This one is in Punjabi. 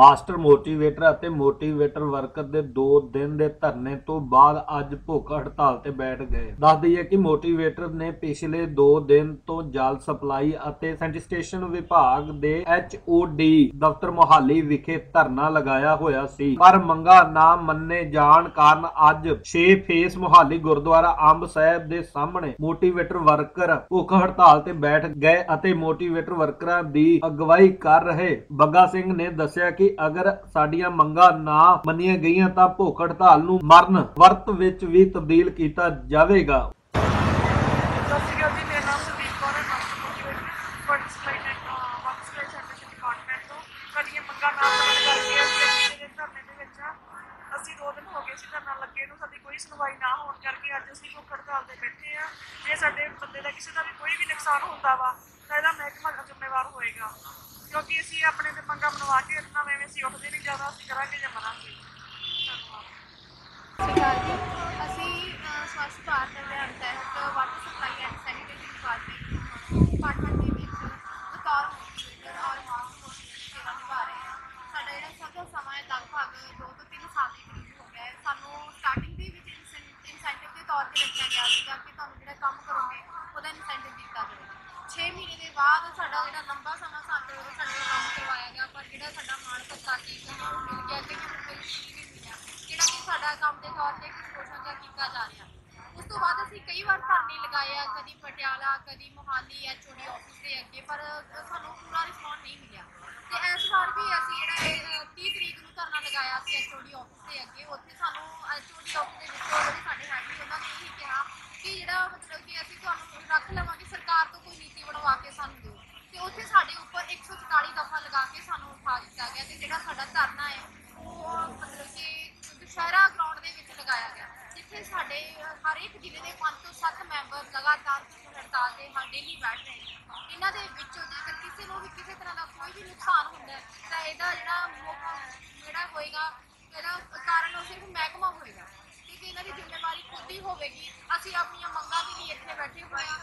ਮਾਸਟਰ ਮੋਟੀਵੇਟਰ ਅਤੇ ਮੋਟੀਵੇਟਰ ਵਰਕਰ ਦੇ 2 ਦਿਨ ਦੇ ਧਰਨੇ ਤੋਂ ਬਾਅਦ ਅੱਜ ਭੁੱਖ ਹੜਤਾਲ ਤੇ ਬੈਠ ਗਏ। ਦੱਸ ਦਈਏ ਕਿ ਮੋਟੀਵੇਟਰ ਨੇ ਪਿਛਲੇ 2 ਦਿਨ ਤੋਂ ਜਲ ਸਪਲਾਈ ਅਤੇ ਸੈਨੀਟੇਸ਼ਨ ਵਿਭਾਗ ਦੇ HOD ਦਫ਼ਤਰ ਮੁਹਾਲੀ ਵਿਖੇ ਧਰਨਾ ਲਗਾਇਆ ਹੋਇਆ ਸੀ। ਪਰ ਮੰਗਾ ਨਾ ਮੰਨੇ ਜਾਣ ਕਾਰਨ ਅੱਜ 6 ਫੇਸ ਮੁਹਾਲੀ ਗੁਰਦੁਆਰਾ ਅੰਬ ਸਾਹਿਬ ਦੇ ਸਾਹਮਣੇ ਮੋਟੀਵੇਟਰ ਵਰਕਰ ਭੁੱਖ ਹੜਤਾਲ ਤੇ ਬੈਠ ਗਏ ਅਤੇ ਮੋਟੀਵੇਟਰ ਵਰਕਰਾਂ ਦੀ ਅਗਵਾਈ ਕਰ ਰਹੇ ਬੱਗਾ ਸਿੰਘ ਨੇ ਦੱਸਿਆ ਕਿ ਅਗਰ ਸਾਡੀਆਂ ਮੰਗਾਂ ਨਾ ਮੰਨੀਆਂ ਗਈਆਂ ਤਾਂ ਭੁੱਖ ਹੜਤਾਲ ਨੂੰ ਮਰਨ ਵਰਤ ਵਿੱਚ ਵੀ ਤਬਦੀਲ ਕੀਤਾ ਜਾਵੇਗਾ। ਅਸੀਂ ਦੋ ਦਿਨ ਹੋ ਗਏ ਸੀ ਧਰਨਾ ਲੱਗੇ ਨੂੰ, ਸਾਡੀ ਕੋਈ ਸੁਣਵਾਈ ਨਾ ਹੋਣ ਕਰਕੇ ਅੱਜ ਅਸੀਂ ਭੁੱਖ ਹੜਤਾਲ ਤੇ ਬੈਠੇ ਆ ਜੇ ਸਾਡੇ ਬੰਦੇ ਦਾ ਕਿਸੇ ਦਾ ਵੀ ਕੋਈ ਵੀ ਨੁਕਸਾਨ ਹੁੰਦਾ ਵਾ, ਤਾਂ ਇਹਦਾ ਮਹਿਕਮਾ ਜ਼ਿੰਮੇਵਾਰ ਹੋਏਗਾ। ਕਿਉਂਕਿ ਅਸੀਂ ਆਪਣੇ ਤੇ ਮੰਗਾਂ ਮਨਵਾ ਕੇ ਰੱਖਣਾ ਐਵੇਂ ਅਸੀਂ ਉੱਠਦੇ ਨਹੀਂ ਜ਼ਿਆਦਾ ਅਸੀਂ ਕਰਾਂਗੇ ਜਾਂ ਮਰਾਂਗੇ। ਧੰਨਵਾਦ ਅਸੀਂ ਅ, ਸਵੱਛ ਭਾਰਤ ਅਭਿਆਨ ਤਹਿਤ water supply and sanitation department department ਦੇ ਵਿੱਚ ਬਤੌਰ ਮੋਟੀਵੇਟਰ ਔਰ ਮਾਸਟਰ ਸੇਵਾ ਨਿਭਾ ਰਹੇ ਹਾਂ। ਸਾਡਾ ਜਿਹੜਾ ਸਾਡਾ ਸਮਾਂ ਹੈ ਲਗਭਗ 2 ਤੋਂ 3 ਸਾਲ ਦੇ ਕਰੀਬ ਹੋ ਗਿਆ ਹੈ। ਸਾਨੂੰ ਸਟਾਰਟਿੰਗ ਦੇ ਵਿੱਚ ਇਨਸੈਂਟਿਵ ਦੇ ਤੌਰ ਤੇ ਰੱਖਿਆ ਗਿਆ ਸੀਗਾ ਕਿ ਤੁਹਾਨੂੰ ਜਿਹੜਾ ਕੰਮ ਕਰੋਗੇ ਉਹਦਾ ਇਨਸੈਂਟਿਵ ਦਿੱਤਾ ਜਾਵੇਗਾ। 6 ਮਹੀਨੇ ਦੇ ਬਾਅਦ ਸਾਡਾ ਜਿਹੜਾ ਲੰਬਾ ਸਮਾਂ ਸਾਨੂੰ ਸਾਡੇ ਨਾਲ ਕੰਮ ਕਰਵਾਇਆ ਗਿਆ ਪਰ ਜਿਹੜਾ ਸਾਡਾ ਮਾਣ ਪੱਤਾ ਸੀ ਕਈਆਂ ਨੂੰ ਮਿਲ ਗਿਆ ਕਈ ਹੁਣ ਕੋਈ ਮਿਲ ਵੀ ਮਿਲਿਆ। ਜਿਹੜਾ ਕਿ ਸਾਡਾ ਕੰਮ ਦੇ ਤੌਰ ਤੇ ਇੱਕ ਸ਼ੋਸ਼ਣ ਕੀਤਾ ਜਾ ਰਿਹਾ। ਉਸ ਤੋਂ ਬਾਅਦ ਅਸੀਂ ਕਈ ਵਾਰ ਧਰਨੇ ਲਗਾਏ ਆ ਕਦੀ ਪਟਿਆਲਾ ਕਦੀ ਮੋਹਾਲੀ ਐਚਓਡੀ ਆਫਿਸ ਦੇ ਅੱਗੇ ਪਰ ਸਾਨੂੰ ਪੂਰਾ ਰਿਸਪੌਂਸ ਨਹੀਂ ਮਿਲਿਆ। ਤੇ ਇਸ ਵਾਰ ਵੀ ਅਸੀਂ ਜਿਹੜਾ ਇਹ, 30 ਤਰੀਕ ਨੂੰ ਧਰਨਾ ਲਗਾਇਆ ਸੀ ਐਚਓਡੀ ਆਫਿਸ ਦੇ ਅੱਗੇ ਉੱਥੇ ਸਾਨੂੰ ਐਚਓਡੀ ਆਫਿਸ ਦੇ ਵਿੱਚੋਂ ਜਿਹੜੇ ਸਾਡੇ ਹੈਡ ਸੀ ਉਹਨਾਂ ਨੇ ਇਹੀ ਕਿਹਾ ਕਿ ਜਿਹੜਾ ਮਤਲਬ ਕਿ ਅਸੀਂ ਤੁਹਾਨੂੰ ਰੱਖ ਲਵਾਂਗੇ ਸਰਕਾਰ ਤੋਂ ਕੋਈ ਨੀਤੀ ਬਣਵਾ ਕੇ ਸਾਨੂੰ ਦਿਓ ਤੇ ਉੱਥੇ ਸਾਡੇ ਉੱਪਰ 144 ਦਫਾ ਲਗਾ ਕੇ ਸਾਨੂੰ ਉਠਾ ਦਿੱਤਾ ਗਿਆ ਤੇ ਜਿਹੜਾ ਸਾਡਾ ਧਰਨਾ ਹੈ ਉਹ ਮਤਲਬ ਕਿ ਦੁਸ਼ਹਿਰਾ ਗਰਾਊਂਡ ਦੇ ਵਿੱਚ ਲਗਾਇਆ ਗਿਆ। ਜਿੱਥੇ ਸਾਡੇ ਅ, ਹਰ ਇੱਕ ਜ਼ਿਲ੍ਹੇ ਦੇ 5 ਤੋਂ 7 ਮੈਂਬਰ ਲਗਾਤਾਰ ਹੜਤਾਲ ਤੇ ਹਰ ਡੇਲੀ ਬੈਠ ਰਹੇ ਨੇ। ਇਹਨਾਂ ਦੇ ਵਿੱਚੋਂ ਜੇਕਰ ਕਿਸੇ ਨੂੰ ਵੀ ਕਿਸੇ ਤਰ੍ਹਾਂ ਦਾ ਕੋਈ ਵੀ ਨੁਕਸਾਨ ਹੁੰਦਾ ਹੈ, ਤਾਂ ਇਹਦਾ ਜਿਹੜਾ ਮੁੱਖ ਜਿਹੜਾ ਹੋਏਗਾ ਇਹਦਾ ਕਾਰਨ ਉਹ ਸਿਰਫ ਮਹਿਕਮਾ ਹੋਏਗਾ। ਕਿਉਂਕਿ ਇਹਨਾਂ ਦੀ ਜ਼ਿੰਮੇਵਾਰੀ ਖੁਦ ਹੀ ਹੋਵੇਗੀ। ਅਸੀਂ ਆਪਣੀਆਂ ਮੰਗਾਂ ਦੇ ਲਈ ਇੱਥੇ ਬੈਠੇ ਹੋਏ ਹਾਂ।